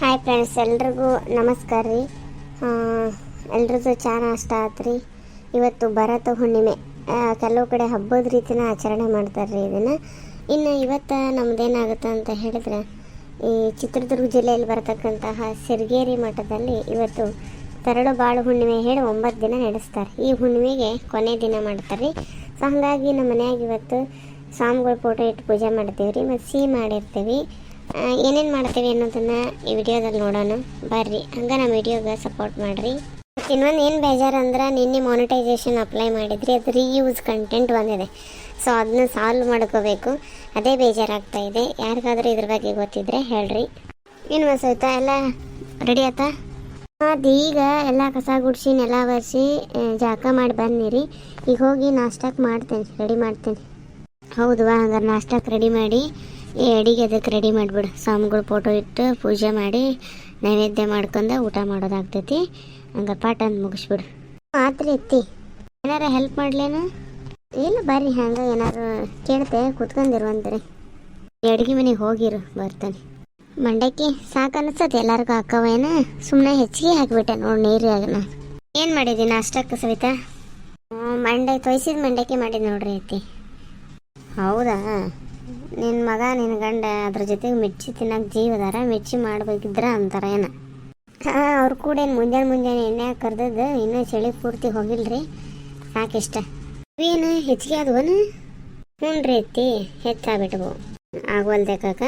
Hi friends ಎಲ್ರಿಗೂ ನಮಸ್ಕಾರ ರೀ. ಎಲ್ರದ್ದು ಚಾರ ಅಷ್ಟ ಆತ್ರಿ. ಇವತ್ತು ಭರತ ಹುಣ್ಣಿಮೆ ಕೆಲವು ಕಡೆ ಹಬ್ಬದ ರೀತಿನ ಆಚರಣೆ ಮಾಡ್ತಾರೆ ರೀ ಇದನ್ನು. ಇನ್ನು ಇವತ್ತು ನಮ್ದೇನಾಗುತ್ತೆ ಅಂತ ಹೇಳಿದ್ರೆ, ಈ ಚಿತ್ರದುರ್ಗ ಜಿಲ್ಲೆಯಲ್ಲಿ ಬರತಕ್ಕಂತಹ ಸಿರ್ಗೇರಿ ಮಠದಲ್ಲಿ ಇವತ್ತು ತರಳು ಬಾಳು ಹುಣ್ಣಿಮೆ ಹೇಳಿ ಒಂಬತ್ತು ದಿನ ನಡೆಸ್ತಾರೆ. ಈ ಹುಣ್ಣಿಮೆಗೆ ಕೊನೆ ದಿನ ಮಾಡ್ತಾರೆ ರೀ. ಸೊ, ಹಾಗಾಗಿ ನಮ್ಮ ಮನ್ಯಾಗ ಇವತ್ತು ಸ್ವಾಮಿಗಳ ಫೋಟೋ ಇಟ್ಟು ಪೂಜೆ ಮಾಡ್ತೀವಿ ರೀ ಮತ್ತು ಸಿಹಿ ಮಾಡಿರ್ತೀವಿ. ಏನೇನು ಮಾಡ್ತೀವಿ ಅನ್ನೋದನ್ನು ಈ ವಿಡಿಯೋದಲ್ಲಿ ನೋಡೋಣ. ಬರ್ರಿ, ಹಂಗೆ ನಮ್ಮ ವಿಡಿಯೋಗೆ ಸಪೋರ್ಟ್ ಮಾಡಿರಿ. ಮತ್ತು ಇನ್ನೊಂದು ಏನು ಬೇಜಾರು ಅಂದ್ರೆ ನಿನ್ನೆ ಮಾನಿಟೈಸೇಷನ್ ಅಪ್ಲೈ ಮಾಡಿದ್ರಿ, ಅದು ರೀಯೂಸ್ ಕಂಟೆಂಟ್ ಬಂದಿದೆ. ಸೊ ಅದನ್ನ ಸಾಲ್ವ್ ಮಾಡ್ಕೋಬೇಕು. ಅದೇ ಬೇಜಾರಾಗ್ತಾ ಇದೆ. ಯಾರಿಗಾದರೂ ಇದ್ರ ಬಗ್ಗೆ ಗೊತ್ತಿದ್ರೆ ಹೇಳ್ರಿ. ಏನು ಮಸೂತ ಎಲ್ಲ ರೆಡಿ ಆಯ್ತಾ? ಅದು ಈಗ ಎಲ್ಲ ಕಸ ಗುಡಿಸಿ, ನೆಲ ಒರೆಸಿ ಜಾಕ ಮಾಡಿ ಬನ್ನಿರಿ ಈಗ ಹೋಗಿ ನಾಷ್ಟಕ್ಕೆ ಮಾಡ್ತೇನೆ ರೆಡಿ ಮಾಡ್ತೇನೆ. ಹೌದು, ಹಂಗಾರೆ ನಾಷ್ಟಕ್ಕೆ ರೆಡಿ ಮಾಡಿ. ಈ ಅಡಿಗೆ ಅದಕ್ಕೆ ರೆಡಿ ಮಾಡಿಬಿಡು. ಸ್ವಾಮಿಗಳು ಫೋಟೋ ಇಟ್ಟು ಪೂಜೆ ಮಾಡಿ ನೈವೇದ್ಯ ಮಾಡ್ಕೊಂಡು ಊಟ ಮಾಡೋದಾಗ್ತೈತಿ. ಹಂಗೆ ಪಾಠ ಅಂತ ಮುಗಿಸ್ಬಿಡು. ಆತ್ರಿ ಇತ್ತಿ ಏನಾರ ಹೆಲ್ಪ್ ಮಾಡ್ಲೇನು? ಇಲ್ಲ ಬರ್ರಿ ಹಂಗೆ ಏನಾರು ಕೇಳ್ತೆ ಕೂತ್ಕೊಂಡಿರುವಂತ್ರಿ. ಅಡುಗೆ ಮನೆಗೆ ಹೋಗಿರು ಬರ್ತಾನೆ. ಮಂಡಕ್ಕಿ ಸಾಕು ಅನಿಸ್ತದೆ ಎಲ್ಲರಿಗೂ ಹಾಕವೇನ ಸುಮ್ಮನೆ ಹೆಚ್ಚಿಗೆ ಹಾಕಿಬಿಟ್ಟೆ ನೋಡಿ ನೀರು ನಾನು ಏನು ಮಾಡಿದ್ದೀನಿ ಅಷ್ಟಕ್ಕೆ ಸವಿತಾ? ಹ್ಞೂ ಮಂಡೆ ತೊಯ್ಸಿದ ಮಂಡಕ್ಕಿ ಮಾಡಿದ್ದು ನೋಡ್ರಿ ಐತಿ ಹೌದಾ? ನಿನ್ನ ಮಗ ನಿನ್ನ ಗಂಡ ಅದ್ರ ಜೊತೆಗೆ ಮಿರ್ಚಿ ತಿನ್ನಕ್ಕೆ ಜೀವದಾರ ಮಿರ್ಚಿ ಮಾಡ್ಬೇಕಿದ್ರ ಅಂತಾರ ಏನ? ಹಾಂ, ಅವ್ರು ಕೂಡ ಏನು ಮುಂಜಾನೆ ಮುಂಜಾನೆ ಎಣ್ಣೆ ಕರ್ದದ್ದು ಇನ್ನೂ ಚಳಿ ಪೂರ್ತಿ ಹೋಗಿಲ್ರಿ. ಸಾಕಿಷ್ಟ. ಏನು ಹೆಚ್ಚಿಗೆ ಆದ್ವನ? ಹ್ಞೂ ರೀ ಎತ್ತಿ ಹೆಚ್ಚಾಗ್ಬಿಟ್ವು ಆಗವಲ್ದೆ ಕಾಕ.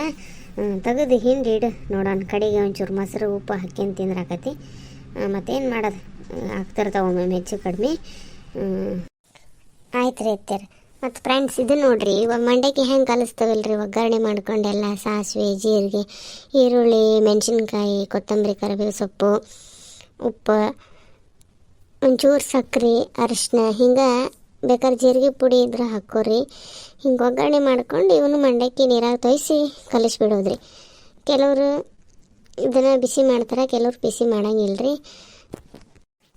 ತೆಗೆದು ಹಿಂಡಿ ಇಡು ನೋಡೋಣ. ಕಡೆಗೆ ಒಂಚೂರು ಮೊಸರು, ಉಪ್ಪು ಹಾಕಿನ್ ತಿಂದ್ರಾಕತಿ. ಮತ್ತೇನು ಮಾಡೋದು? ಆಗ್ತಿರ್ತಾವ ಒಮ್ಮೆ ಹೆಚ್ಚು ಕಡಿಮೆ. ಆಯ್ತು ರೀ ಅತ್ಯಾರ ಮತ್ತು ಫ್ರೆಂಡ್ಸ್ ಇದು ನೋಡ್ರಿ, ಇವಾಗ ಮಂಡಕ್ಕಿ ಹೆಂಗೆ ಕಲಿಸ್ತಾವಲ್ರಿ ಒಗ್ಗರಣೆ ಮಾಡ್ಕೊಂಡೆಲ್ಲ ಸಾಸಿವೆ, ಜೀರಿಗೆ, ಈರುಳ್ಳಿ, ಮೆಣಸಿನ್ಕಾಯಿ, ಕೊತ್ತಂಬರಿ, ಕರಿಬೇವು ಸೊಪ್ಪು, ಉಪ್ಪು, ಒಂಚೂರು ಸಕ್ರೆ, ಅರಿಶಿನ, ಹಿಂಗೆ ಬೇಕಾದ್ರೆ ಜೀರಿಗೆ ಪುಡಿ ಇದ್ರೆ ಹಾಕೋರಿ. ಹಿಂಗೆ ಒಗ್ಗರಣೆ ಮಾಡ್ಕೊಂಡು ಇವನು ಮಂಡಕ್ಕಿ ನೀರಾಗ ತೊಯ್ಸಿ ಕಲಿಸ್ಬಿಡೋದ್ರಿ. ಕೆಲವರು ಇದನ್ನು ಬಿಸಿ ಮಾಡ್ತಾರೆ, ಕೆಲವ್ರು ಬಿಸಿ ಮಾಡಂಗಿಲ್ಲ ರೀ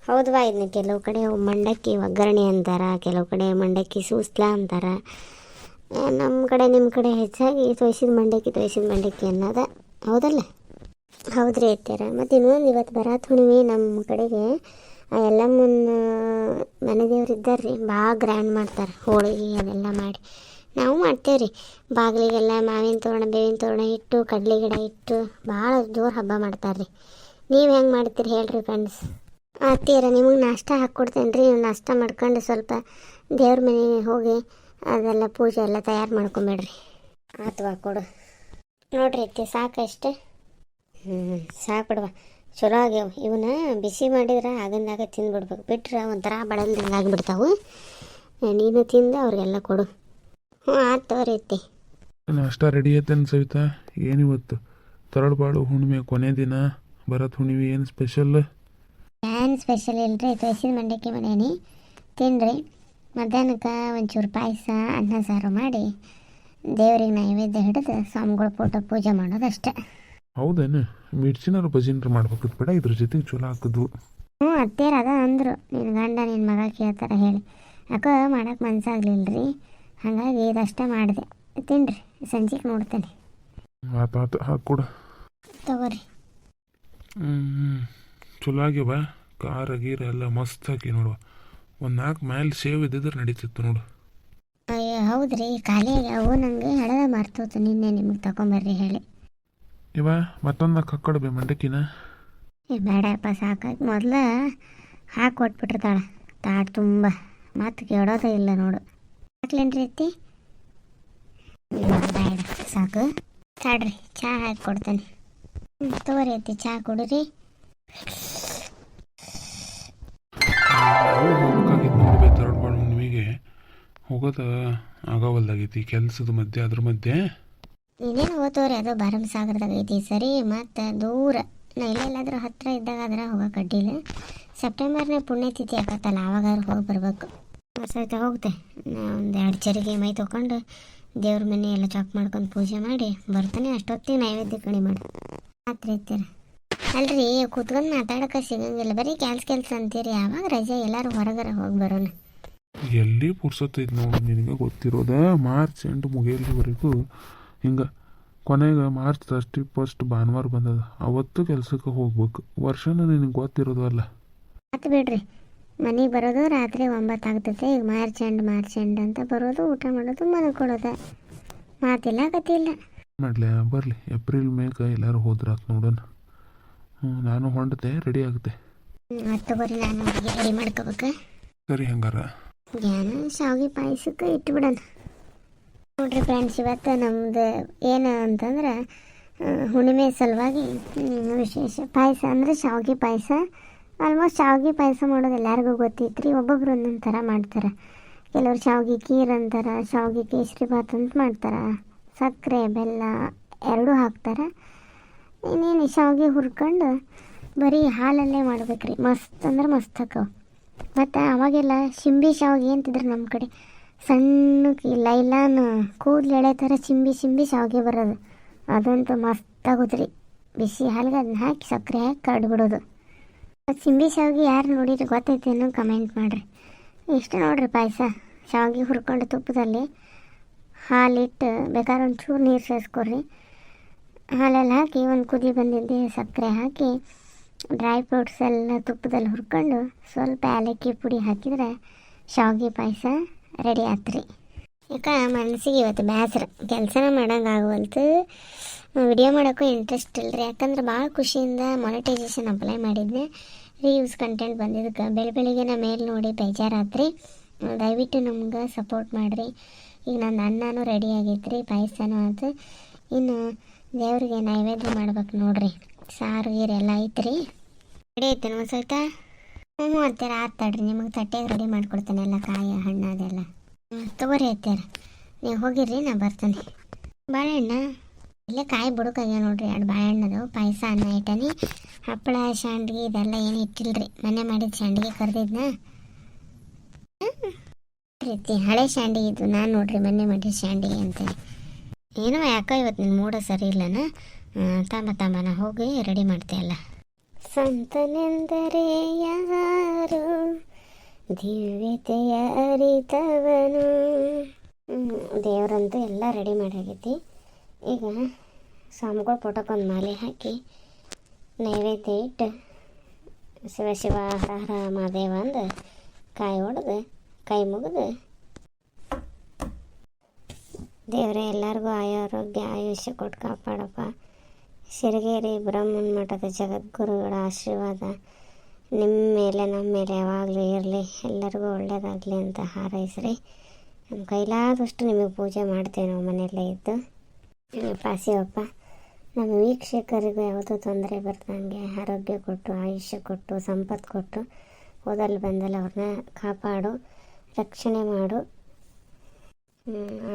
ಹೌದವಾ ಇದನ್ನ ಕೆಲವು ಕಡೆ ಮಂಡಕ್ಕಿ ಒಗ್ಗರಣೆ ಅಂತಾರೆ, ಕೆಲವು ಕಡೆ ಮಂಡಕ್ಕಿ ಸೂಸ್ಲಾ ಅಂತಾರೆ. ನಮ್ಮ ಕಡೆ ನಿಮ್ಮ ಕಡೆ ಹೆಚ್ಚಾಗಿ ತೋಯಿಸಿದ ಮಂಡಕ್ಕಿ, ತೊಯ್ಸಿದ ಮಂಡಕ್ಕಿ ಅನ್ನೋದ. ಹೌದಲ್ಲ? ಹೌದ್ರಿ ಅತ್ಯಾರ ಮತ್ತು ಇನ್ನೊಂದು ಇವತ್ತು ಬರಾತ್ ಹುಣ್ಣಿಮೆ ನಮ್ಮ ಕಡೆಗೆ. ಎಲ್ಲಮ್ಮನ ಮನೆ ದೇವ್ರು ಇದ್ದಾರೆ ರೀ ಭಾಳ ಗ್ರ್ಯಾಂಡ್ ಮಾಡ್ತಾರೆ ಹೋಳಿಗೆ ಅದೆಲ್ಲ ಮಾಡಿ. ನಾವು ಮಾಡ್ತೇವೆ ರೀ ಬಾಗಿಲಿಗೆಲ್ಲ ಮಾವಿನ ತೋರಣ, ಬೇವಿನ ತೋರಣ ಇಟ್ಟು, ಕಡಲೆ ಗಿಡ ಇಟ್ಟು, ಭಾಳ ಜೋರು ಹಬ್ಬ ಮಾಡ್ತಾರೆ ರೀ ನೀವು ಹೆಂಗೆ ಮಾಡ್ತೀರಿ ಹೇಳ್ರಿ ಫ್ರೆಂಡ್ಸ್ ಅತ್ತೀರ ನಿಮಗೆ ನಾಷ್ಟ ಹಾಕ್ಕೊಡ್ತೇನೆ ರೀ ನೀವು ನಾಷ್ಟ ಮಾಡ್ಕೊಂಡು ಸ್ವಲ್ಪ ದೇವ್ರ ಮನೆಗೆ ಹೋಗಿ ಅದೆಲ್ಲ ಪೂಜೆ ಎಲ್ಲ ತಯಾರು ಮಾಡ್ಕೊಂಬೇಡ್ರಿ. ಆತ್ವಾ ಕೊಡು. ನೋಡ್ರಿ ಅತ್ತಿ ಸಾಕಷ್ಟೆ ಹ್ಞೂ ಸಾಕು ಬಿಡುವ. ಚಲೋ ಆಗ್ಯಾವ. ಇವನ್ನ ಬಿಸಿ ಮಾಡಿದ್ರೆ ಆಗಂದಾಗ ತಿಂದ್ಬಿಡ್ಬೇಕು ಬಿಟ್ರೆ ಒಂಥರ ಬಳಲ್ದಂಗೆ ಆಗಿಬಿಡ್ತಾವು. ನೀನು ತಿಂದು ಅವ್ರಿಗೆಲ್ಲ ಕೊಡು. ಹ್ಞೂ ಆತು ತಗೋರಿ ಅತ್ತಿ. ನಾಷ್ಟ ರೆಡಿ ಐತೇನು ಸವಿತಾ? ಏನಿವತ್ತು ತರಳುಬಾಳು ಹುಣ್ಣಿಮೆ ಕೊನೆ ದಿನ, ಭರತ್ ಹುಣ್ಣಿಮೆ ಏನು ಸ್ಪೆಷಲ್ ಏನು ಸ್ಪೆಷಲ್ ಇಲ್ರಿ ತುಳಸಿದ ಮಂಡಕ್ಕಿ ಮನೇನಿ ತಿನ್ನಿರಿ ಮಧ್ಯಾಹ್ನಕ್ಕೆ ಒಂಚೂರು ಪಾಯಸ ಅನ್ನ ಸಾರು ಮಾಡಿ ದೇವ್ರಿಗೆ ನೈವೇದ್ಯ ಹಿಡಿದು ಸ್ವಾಮಿಗಳ ಫೋಟೋ ಪೂಜೆ ಮಾಡೋದಷ್ಟೇ. ಹೌದೇನು ಮಿರ್ಚಿನಾರು ಬಜಿನಾರು ಮಾಡ್ಬೇಕು ಬೇಡ ಇದ್ರ ಜೊತೆಗೆ ಚಲೋ ಹಾಕಿದ್ವು ಹ್ಞೂ ಅತ್ತೇರ ಅದ ಅಂದರು ನಿನ್ನ ಗಂಡ ನಿನ್ನ ಮಗ ಕೇಳ್ತಾರ ಹೇಳಿ. ಅಕ್ಕ ಮಾಡೋಕೆ ಮನ್ಸಾಗ್ಲಿಲ್ಲ ರೀ ಹಾಗಾಗಿ ಇದಷ್ಟೇ ಮಾಡಿದೆ. ತಿನ್ನಿರಿ ಸಂಜೆಗೆ ನೋಡ್ತೇನೆ. ಆತ ತಗೋರಿ. ಹ್ಞೂ ಚಲೋ ಆಗ್ಯವ ಖಾರ ಗೀರ ಎಲ್ಲ ಮಸ್ತ್ ಹಾಕಿ ನೋಡುವ ಒಂದು ನಾಲ್ಕು ಮೈಲ್ ಸೇವ್ ಇದ್ದಿದ್ರೆ ನಡೀತಿತ್ತು ನೋಡು. ಅಯ್ಯ ಹೌದ್ರಿ. ಖಾಲಿ ಅವು ನಂಗೆ ಹಳದ ಮಾರ್ತೋತು. ನಿನ್ನೆ ನಿಮಗೆ ತಗೊಂಬರ್ರಿ ಹೇಳಿ. ಇವ ಮತ್ತೊಂದು ನಾಲ್ಕು ಹಾಕ್ಕೊಡ್ಬೇ ಮಂಡಕ್ಕಿನ. ಏ ಬೇಡಪ್ಪ ಸಾಕಾಗಿ ಮೊದಲ ಹಾಕಿ ಕೊಟ್ಬಿಟ್ಟಿರ್ತಾಳೆ ತಾಟ್ ತುಂಬ. ಮತ್ತೆ ಕೇಳೋದೇ ಇಲ್ಲ ನೋಡು. ಹಾಕ್ಲೇನ್ರಿ ಅತ್ತಿ? ಬೇಡ ಸಾಕು. ತಾಡ್ರಿ ಚಹಾ ಹಾಕಿ ಕೊಡ್ತೇನೆ. ಹ್ಞೂ ತಗೋರಿ ಅತ್ತಿ ಚಹಾ ಕೊಡ್ರಿ. ಹೋಗೋದು ಆಗೋವಲ್ದಾಗೈತಿ, ಕೆಲಸದ ಮಧ್ಯೆ ಅದ್ರ ಮಧ್ಯೆ. ನೀನೇನು ಹೋಗ್ತವ್ರಿ, ಅದು ಭರಮ ಸಾಗರದಾಗ ಐತಿ ಸರಿ, ಮತ್ತು ದೂರ. ನಾ ಇಲ್ಲೆಲ್ಲಾದ್ರೂ ಹತ್ತಿರ ಇದ್ದಾಗ ಆದ್ರೆ ಹೋಗಕ್ಕೆ ಅಡ್ಡಿಲ್ಲ ಸೆಪ್ಟೆಂಬರ್ನೇ ಪುಣ್ಯತಿಥಿ ಆಗತ್ತಲ್ಲ, ಆವಾಗಾದ್ರೂ ಹೋಗಿ ಬರಬೇಕು. ಸಹಿತ ಹೋಗ್ತೆ. ಒಂದು ಎರಡು ಚರಿಗೆ ಮೈ ತೊಗೊಂಡು ದೇವ್ರ ಮನೆ ಎಲ್ಲ ಚಾಕ್ ಮಾಡ್ಕೊಂಡು ಪೂಜೆ ಮಾಡಿ ಬರ್ತಾನೆ, ಅಷ್ಟೊತ್ತಿಗೆ ನೈವೇದ್ಯ ಕಣಿ ಮಾಡಿ. ಮಾತ್ರ ಇರ್ತೀರ ಅಲ್ರಿ, ಕೂತ್ಕೊಂಡು ಮಾತಾಡೋಕೆ ಸಿಗಂಗಿಲ್ಲ, ಬರೀ ಕೆಲ್ಸ ಕೆಲ್ಸ ಅಂತೀರಿ ಯಾವಾಗ ರಜೆ ಎಲ್ಲರೂ ಹೊರಗರ ಹೋಗಿ ಬರೋಣ. ಎಲ್ಲಿ ಪುರ್ಸೊತ್ತೈತೆ ನೋಡಿ ನಿನಗೆ ಗೊತ್ತಿರೋದ ಮಾರ್ಚ್ ಎಂಟು ಮುಗಿಯಲ್ಲಿವರೆಗೂ ಹಿಂಗೆ ಕೊನೆಗೆ ಮಾರ್ಚ್ ತರ್ಟಿ ಫಸ್ಟ್ ಭಾನುವಾರ ಬಂದದ. ಅವತ್ತು ಕೆಲಸಕ್ಕೆ ಹೋಗ್ಬೇಕು. ವರ್ಷನೂ ನಿನಗೆ ಗೊತ್ತಿರೋದು ಅಲ್ಲ. ಆತು ಬಿಡ್ರಿ. ಮನೆಗೆ ಬರೋದು ರಾತ್ರಿ ಒಂಬತ್ತು ಆಗ್ತೈತೆ. ಈಗ ಮಾರ್ಚ್ ಎಂಡ್ ಮಾರ್ಚ್ ಎಂಡ್ ಅಂತ ಬರೋದು ಊಟ ಮಾಡೋದು ಮಲ್ಕೊಳ್ಳೋದು ಮಾತಿಲ್ಲ ಕತಿಲ್ಲ ಮಾಡಲಿ ಬರಲಿ. ಏಪ್ರಿಲ್ ಮೇಕ ಎಲ್ಲರೂ ಹೋದ್ರಾತ್ ನೋಡೋಣ. ಹ್ಞೂ ನಾನು ಹೊಂಡತೆ ರೆಡಿ ಆಗುತ್ತೆ ಅದು ತಗೋರಿ ನಾನು ರೆಡಿ ಮಾಡ್ಕೋಬೇಕು. ಸರಿ ಹಂಗಾರ. ಜ್ಞಾನ ಶಾವಿಗೆ ಪಾಯಸಕ್ಕೆ ಇಟ್ಬಿಡೋಣ. ನೋಡ್ರಿ ಫ್ರೆಂಡ್ಸ್ ಇವತ್ತು ನಮ್ದು ಏನು ಅಂತಂದ್ರೆ ಹುಣ್ಣಿಮೆ ಸಲುವಾಗಿ ವಿಶೇಷ ಪಾಯಸ ಅಂದರೆ ಶಾವಿಗೆ ಪಾಯಸ. ಆಲ್ಮೋಸ್ಟ್ ಶಾವಿಗೆ ಪಾಯಸ ಮಾಡೋದು ಎಲ್ಲರಿಗೂ ಗೊತ್ತೈತ್ರಿ, ಒಬ್ಬೊಬ್ರು ಒಂದೊಂದು ಥರ ಮಾಡ್ತಾರೆ. ಕೆಲವರು ಶಾವಿಗೆ ಕೀರ್ ಅಂತಾರೆ, ಶಾವಿಗೆ ಕೇಸರಿ ಬಾತ್ ಅಂತ ಮಾಡ್ತಾರೆ. ಸಕ್ಕರೆ, ಬೆಲ್ಲ ಎರಡೂ ಹಾಕ್ತಾರೆ. ಇನ್ನೇನು ಶಾವಿಗೆ ಹುರ್ಕೊಂಡು ಬರೀ ಹಾಲಲ್ಲೇ ಮಾಡ್ಬೇಕ್ರಿ, ಮಸ್ತ್ ಅಂದ್ರೆ ಮಸ್ತ್ ಆಕವು ಮತ್ತು ಅವಾಗೆಲ್ಲ ಶಿಂಬಿ ಶಾವಿಗೆ ಅಂತಿದ್ರು ನಮ್ಮ ಕಡೆ? ಸಣ್ಣ ಲೈಲಾನ್ ಕೂದಲು ಎಳೆ ಥರ ಶಿಂಬಿ ಶಿಂಬಿ ಶಾವಿಗೆ ಬರೋದು. ಅದಂತೂ ಮಸ್ತ್ ಆಗೋದ್ರಿ ಬಿಸಿ ಹಾಲಿಗೆ ಅದನ್ನ ಹಾಕಿ ಸಕ್ಕರೆ ಹಾಕಿ ಕಡ್ಬಿಡೋದು ಶಿಂಬಿ ಶಾವಿಗೆ ಯಾರು ನೋಡಿದ್ರೆ ಗೊತ್ತೈತೆ ಅನ್ನೋ ಕಮೆಂಟ್ ಮಾಡಿರಿ. ಇಷ್ಟು ನೋಡ್ರಿ ಪಾಯಸ. ಶಾವಿಗೆ ಹುರ್ಕೊಂಡು ತುಪ್ಪದಲ್ಲಿ ಹಾಲಿಟ್ಟು ಬೇಕಾದ್ರೆ ಒಂಚೂರು ನೀರು ಸೇರಿಸ್ಕೊಡ್ರಿ. ಹಾಲಲ್ಲಿ ಹಾಕಿ ಒಂದು ಕುದಿ ಬಂದಿದ್ದೆ ಸಕ್ಕರೆ ಹಾಕಿ ಡ್ರೈ ಫ್ರೂಟ್ಸ್ ಎಲ್ಲ ತುಪ್ಪದಲ್ಲಿ ಹುರ್ಕೊಂಡು ಸ್ವಲ್ಪ ಏಲಕ್ಕಿ ಪುಡಿ ಹಾಕಿದ್ರೆ ಶಾವಿಗೆ ಪಾಯಸ ರೆಡಿ ಆತ್ರಿ. ಯಾಕೆ ಮನಸ್ಸಿಗೆ ಇವತ್ತು ಬೇಸರ ಕೆಲಸನ ಮಾಡೋಂಗಾಗವಲ್ತು ವಿಡಿಯೋ ಮಾಡೋಕ್ಕೂ ಇಂಟ್ರೆಸ್ಟ್ ಇಲ್ಲ ರೀ ಯಾಕಂದ್ರೆ ಭಾಳ ಖುಷಿಯಿಂದ ಮಾನಿಟೈಸೇಷನ್ ಅಪ್ಲೈ ಮಾಡಿದ್ದೆ. ರೀವ್ಸ್ ಕಂಟೆಂಟ್ ಬಂದಿದ್ದಕ್ಕೆ. ಬೆಳೆ ಬೆಳಿಗ್ಗೆ ನಾ ಮೇಲೆ ನೋಡಿ ಬೇಜಾರಾತ್ರಿ. ದಯವಿಟ್ಟು ನಮ್ಗೆ ಸಪೋರ್ಟ್ ಮಾಡಿರಿ. ಈಗ ನನ್ನ ಅನ್ನನೂ ರೆಡಿ ಆಗೈತೆ ರೀ ಪಾಯಸನೂ ಆಯ್ತು ಇನ್ನು ದೇವ್ರಿಗೆ ನೈವೇದ್ಯ ಮಾಡ್ಬೇಕು ನೋಡ್ರಿ. ಸಾರು ಗೀರೆಲ್ಲ ಐತ್ರಿ. ರೆಡಿ ಐತೆ ಒಂದು ಸಹಿತ ಹ್ಞೂ ಅಂತೀರ ಆತ್ ನಿಮಗೆ ತಟ್ಟೆಗೆ ರೆಡಿ ಮಾಡ್ಕೊಡ್ತೇನೆ ಎಲ್ಲ ಕಾಯಿ, ಹಣ್ಣು ಅದೆಲ್ಲ. ಹ್ಞೂ ತಗೋರಿ ಐತಾರ ನೀವು ಹೋಗಿರ್ರಿ, ನಾ ಬರ್ತೇನೆ. ಬಾಳೆಹಣ್ಣ ಇಲ್ಲೇ ಕಾಯಿ ಬುಡಕಾಗ್ಯಾವ ನೋಡ್ರಿ, ಎರಡು ಬಾಳೆಹಣ್ಣದು ಪಾಯಸ, ಅನ್ನ ಐಟನಿ ಹಪ್ಪಳ, ಶಾಂಡ್ಗಿ, ಇದೆಲ್ಲ ಏನು ಇಟ್ಟಿಲ್ರಿ. ಮನೆ ಮಾಡಿದ ಶಾಂಡ್ಗಿ ಕರೆದಿದ್ನ? ರೀತಿ ಹಳೆ ಶಾಂಡ್ಗಿ ಇದು ನಾನು ನೋಡ್ರಿ ಮೊನ್ನೆ ಮಾಡಿದ ಶಾಂಡ್ಗಿ ಅಂತೇಳಿ ಏನೋ ಯಾಕೋ ಇವತ್ತು ನಿನ್ನ ಮೂಡ ಸರಿ ಇಲ್ಲನ? ತಾಂಬ ತಾಂಬ ನಾ ಹೋಗಿ ರೆಡಿ ಮಾಡ್ತೀಯಲ್ಲ ಸಂತನೆಂದರೆ ಯಾರು? ದಿವ್ಯತೆಯ ಅರಿತವನು. ದೇವರಂತೂ ಎಲ್ಲ ರೆಡಿ ಮಾಡಾಗೈತಿ. ಈಗ ಸ್ವಾಮಿಗಳ ಫೋಟೋಕ್ಕೊಂದು ಮಾಲೆ ಹಾಕಿ ನೈವೇದ್ಯ ಇಟ್ಟು ಶಿವ ಶಿವ ಹರ ಹರ ಮಹಾದೇವ ಅಂದು ಕಾಯಿ ಹೊಡೆದು ಕೈ ಮುಗಿದು ದೇವರೇ ಎಲ್ಲರಿಗೂ ಆರೋಗ್ಯ, ಆಯುಷ್ಯ ಕೊಟ್ಟು ಕಾಪಾಡಪ್ಪ. ಸಿರಗೇರಿ ಬ್ರಹ್ಮನ್ ಮಠದ ಜಗದ್ಗುರುಗಳ ಆಶೀರ್ವಾದ ನಿಮ್ಮ ಮೇಲೆ, ನಮ್ಮ ಮೇಲೆ ಯಾವಾಗಲೂ ಇರಲಿ. ಎಲ್ಲರಿಗೂ ಒಳ್ಳೇದಾಗಲಿ ಅಂತ ಹಾರೈಸ್ರಿ. ನಮ್ಮ ಕೈಲಾದಷ್ಟು ನಿಮಗೆ ಪೂಜೆ ಮಾಡ್ತೇವೆ ನಾವು ಮನೆಯಲ್ಲೇ ಇದ್ದು. ಪಾಸಿವಪ್ಪ ನಮ್ಮ ವೀಕ್ಷಕರಿಗೂ ಯಾವುದೋ ತೊಂದರೆ ಬರ್ದಂಗೆ ಆರೋಗ್ಯ ಕೊಟ್ಟು, ಆಯುಷ್ಯ ಕೊಟ್ಟು, ಸಂಪತ್ತು ಕೊಟ್ಟು, ಓದಲು ಬಂದಲ್ಲಿ ಅವ್ರನ್ನ ಕಾಪಾಡು, ರಕ್ಷಣೆ ಮಾಡು.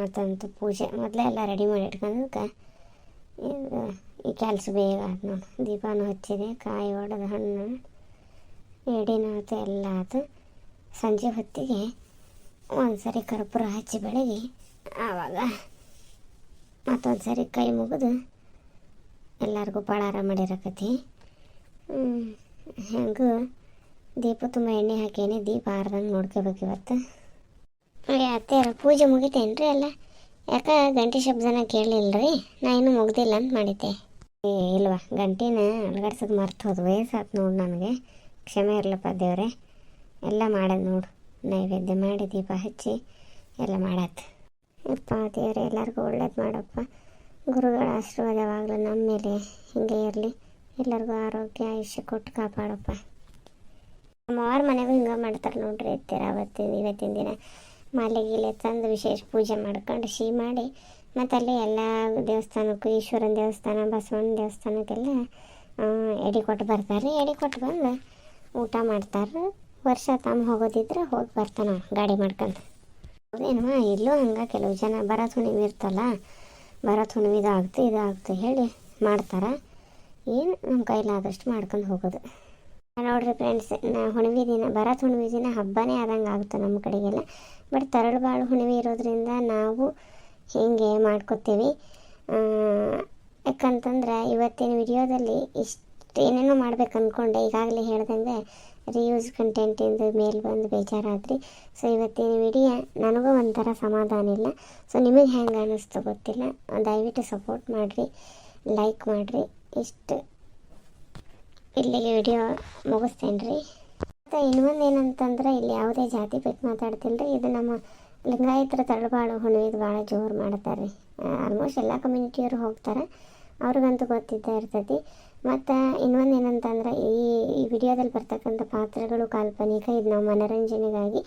ಆತಂತು ಪೂಜೆ. ಮೊದಲೇ ಎಲ್ಲ ರೆಡಿ ಮಾಡಿ ಇಟ್ಕೊಂಡಕ್ಕೆ ಈ ಕೆಲಸ ಬೇಗ ಆಯ್ತು ನೋಡಿ ದೀಪಾನು ಹಚ್ಚಿದೆ, ಕಾಯಿ ಒಡೆದು ಹಣ್ಣು ಎಡಿನೂ ಆಯ್ತು ಎಲ್ಲ ಆಯ್ತು ಸಂಜೆ ಹೊತ್ತಿಗೆ ಒಂದು ಸರಿ ಕರ್ಪೂರ ಹಚ್ಚಿ ಬೆಳಗ್ಗೆ ಆವಾಗ ಮತ್ತೊಂದು ಸರಿ ಕೈ ಮುಗಿದು ಎಲ್ಲರಿಗೂ ಪಳಾರ ಮಾಡಿರಕತಿ. ಹೆಂಗೂ ದೀಪ ತುಂಬ ಎಣ್ಣೆ ಹಾಕೇನೆ, ದೀಪ ಆರ್ದಂಗೆ ನೋಡ್ಕೋಬೇಕು ಇವತ್ತು. ಅತ್ತೆ ಪೂಜೆ ಮುಗಿತೇನ್ರಿ ಅಲ್ಲ? ಯಾಕೆ ಗಂಟೆ ಶಬ್ದನ ಕೇಳಲಿಲ್ಲ ರೀ ನಾ ಇನ್ನೂ ಮುಗ್ದಿಲ್ಲ ಅಂತ ಮಾಡಿದ್ದೆ. ಏ, ಇಲ್ವಾ? ಗಂಟಿನ ಅಲ್ಗಾಡ್ಸೋದು ಮರ್ತು ಹೋದ್ ವಯಸ್ಸಾತು ನೋಡು ನನಗೆ. ಕ್ಷಮೆ ಇರಲಪ್ಪ ದೇವ್ರೆ. ಎಲ್ಲ ಮಾಡೋದು ನೋಡು. ನೈವೇದ್ಯ ಮಾಡಿ, ದೀಪ ಹಚ್ಚಿ ಎಲ್ಲ ಮಾಡತ್ತೆ ಯಪ್ಪ ದೇವ್ರೆ, ಎಲ್ಲರಿಗೂ ಒಳ್ಳೇದು ಮಾಡಪ್ಪ. ಗುರುಗಳ ಆಶೀರ್ವಾದ ಯಾವಾಗಲೂ ನಮ್ಮ ಮೇಲೆ ಹಿಂಗೆ ಇರಲಿ. ಎಲ್ಲರಿಗೂ ಆರೋಗ್ಯ, ಆಯುಷ್ಯ ಕೊಟ್ಟು ಕಾಪಾಡಪ್ಪ. ನಮ್ಮವ್ರ ಮನೆಗೂ ಹಿಂಗೆ ಮಾಡ್ತಾರೆ ನೋಡ್ರಿ ಎತ್ತೀರ ಅವತ್ತಿನ, ಇವತ್ತಿನ ದಿನ ಮಾಲೆ ಗೀಲೆ ತಂದು ವಿಶೇಷ ಪೂಜೆ ಮಾಡ್ಕೊಂಡು ಸಿಹಿ ಮಾಡಿ ಮತ್ತು ಅಲ್ಲಿ ಎಲ್ಲ ದೇವಸ್ಥಾನಕ್ಕೂ ಈಶ್ವರನ ದೇವಸ್ಥಾನ ಬಸವಣ್ಣ ದೇವಸ್ಥಾನಕ್ಕೆಲ್ಲ ಎಡಿ ಕೊಟ್ಟು ಬರ್ತಾರೆ. ಎಡೆ ಕೊಟ್ಟು ಬಂದು ಊಟ ಮಾಡ್ತಾರೆ. ವರ್ಷ ತಮ್ಮ ಹೋಗೋದಿದ್ರೆ ಹೋಗಿ ಬರ್ತಾನೆ ಗಾಡಿ ಮಾಡ್ಕೊಂಡು. ಹೌದೇನಮ್ಮ ಇಲ್ಲೂ ಹಂಗೆ ಕೆಲವು ಜನ ಬರತ್ ಹುಣ್ಣಿಮೆ ಇರ್ತಲ್ಲ ಬರತ್ ಹುಣ್ಣಿಮೆ ಇದು ಆಗ್ತು ಹೇಳಿ ಮಾಡ್ತಾರೆ. ಏನು, ನಮ್ಮ ಕೈಲಾದಷ್ಟು ಮಾಡ್ಕೊಂಡು ಹೋಗೋದು. ನೋಡಿರಿ ಫ್ರೆಂಡ್ಸ್ ಹುಣ್ಣಿಮೆ ದಿನ ಬರತ್ ಹುಣ್ಣಿಮೆ ದಿನ ಹಬ್ಬನೇ ಆದಂಗೆ ಆಗುತ್ತೆ ನಮ್ಮ ಕಡೆಗೆಲ್ಲ. ಬಟ್ ತರಳು ಬಾಳು ಹುಣ್ಣಿಮೆ ಇರೋದ್ರಿಂದ ನಾವು ಹೀಗೆ ಮಾಡ್ಕೊತೀವಿ. ಯಾಕಂತಂದ್ರೆ ಇವತ್ತಿನ ವಿಡಿಯೋದಲ್ಲಿ ಇಷ್ಟು ಏನೇನೋ ಮಾಡ್ಬೇಕು ಅಂದ್ಕೊಂಡೆ ಈಗಾಗಲೇ ಹೇಳ್ದಂಗೆ ರಿಯೂಸ್ ಕಂಟೆಂಟಿಂದ ಮೇಲೆ ಬಂದು ಬೇಜಾರಾದ್ರಿ. ಸೊ ಇವತ್ತಿನ ವಿಡಿಯೋ ನನಗೂ ಒಂಥರ ಸಮಾಧಾನ ಇಲ್ಲ. ಸೊ ನಿಮಗೆ ಹೆಂಗೆ ಅನ್ನಿಸ್ತು ಗೊತ್ತಿಲ್ಲ. ದಯವಿಟ್ಟು ಸಪೋರ್ಟ್ ಮಾಡಿರಿ ಲೈಕ್ ಮಾಡಿರಿ. ಇಷ್ಟು ಇಲ್ಲಿಗೆ ವಿಡಿಯೋ ಮುಗಿಸ್ತೇನೆ ರೀ ಮತ್ತು ಇನ್ನೊಂದು ಏನಂತಂದ್ರೆ, ಇಲ್ಲಿ ಯಾವುದೇ ಜಾತಿ ಬಿಟ್ಟು ಮಾತಾಡ್ತಿಲ್ಲ ರೀ ಇದು ನಮ್ಮ ಲಿಂಗಾಯತರ ತಳಬಾಳು ಹುಣ್ಣಿದು ಭಾಳ ಜೋರು ಮಾಡ್ತಾರೆ. ರೀ ಆಲ್ಮೋಸ್ಟ್ ಎಲ್ಲ ಕಮ್ಯುನಿಟಿಯವರು ಹೋಗ್ತಾರೆ. ಅವ್ರಿಗಂತೂ ಗೊತ್ತಿದ್ದೇ ಇರ್ತೈತಿ. ಮತ್ತು ಇನ್ನೊಂದು ಏನಂತಂದ್ರೆ ಈ ಈ ವಿಡಿಯೋದಲ್ಲಿ ಬರ್ತಕ್ಕಂಥ ಪಾತ್ರಗಳು, ಕಾಲ್ಪನಿಕ, ಇದು ನಾವು ಮನೋರಂಜನೆಗಾಗಿ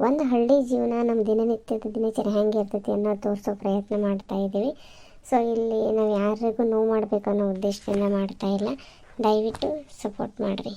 ಒಂದು ಹಳ್ಳಿ ಜೀವನ ನಮ್ಮ ದಿನನಿತ್ಯದ ದಿನಚರಿ ಹೆಂಗೆ ಇರ್ತೈತಿ ಅನ್ನೋದು ತೋರಿಸೋ ಪ್ರಯತ್ನ ಮಾಡ್ತಾ ಇದ್ದೀವಿ. ಸೊ ಇಲ್ಲಿ ನಾವು ಯಾರಿಗೂ ನೋವು ಮಾಡಬೇಕು ಅನ್ನೋ ಉದ್ದೇಶದಿಂದ ಮಾಡ್ತಾ ಇಲ್ಲ. ದಯವಿಟ್ಟು ಸಪೋರ್ಟ್ ಮಾಡಿರಿ.